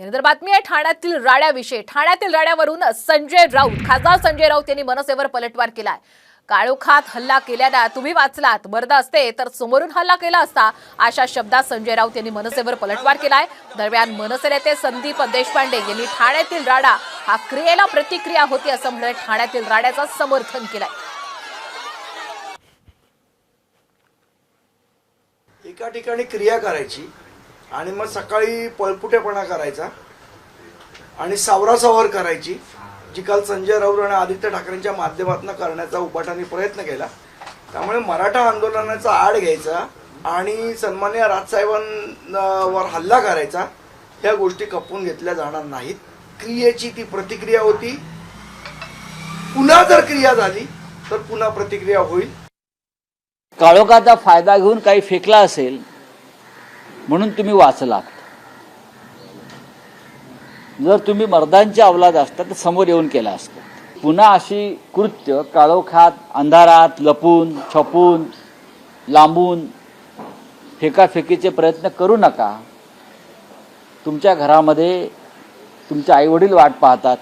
यानंतर बातमी आहे ठाण्यातील राड्याविषयी. ठाण्यातील राड्यावरून संजय राऊत खासदार संजय राऊत यांनी मनसेवर पलटवार केलाय. काळोखात हल्ला केल्यानं तुम्ही वाचलात मर्द असते तर समोरून हल्ला केला असता अशा शब्दात संजय राऊत यांनी मनसेवर पलटवार केलाय. दरम्यान मनसे नेते संदीप देशपांडे यांनी ठाण्यातील राडा हा क्रियेला प्रतिक्रिया होती असं म्हणत ठाण्यातील राड्याचं समर्थन केलंय. एका ठिकाणी क्रिया करायची आणि मग सकाळी पळपुटेपणा करायचा आणि सावरासावर करायची जी काल संजय राऊत आणि आदित्य ठाकरेंच्या माध्यमातून करण्याचा उपाटाने प्रयत्न केला. त्यामुळे मराठा आंदोलनाचा आड घ्यायचा आणि सन्मान्य राजसाहेबांवर हल्ला करायचा ह्या गोष्टी खपवून घेतल्या जाणार नाहीत. क्रियेची ती प्रतिक्रिया होती. पुन्हा जर क्रिया झाली तर पुन्हा प्रतिक्रिया होईल. काळोखाचा फायदा घेऊन काही फेकला असेल म्हणून तुम्ही वाचलात. जर तुम्ही मर्दांची अवलाद असता तर समोर येऊन केला असतं. पुन्हा अशी कृत्य काळोखात अंधारात लपून छपून लांबून फेकाफेकीचे प्रयत्न करू नका. तुमच्या घरामध्ये तुमचे आईवडील वाट पाहतात.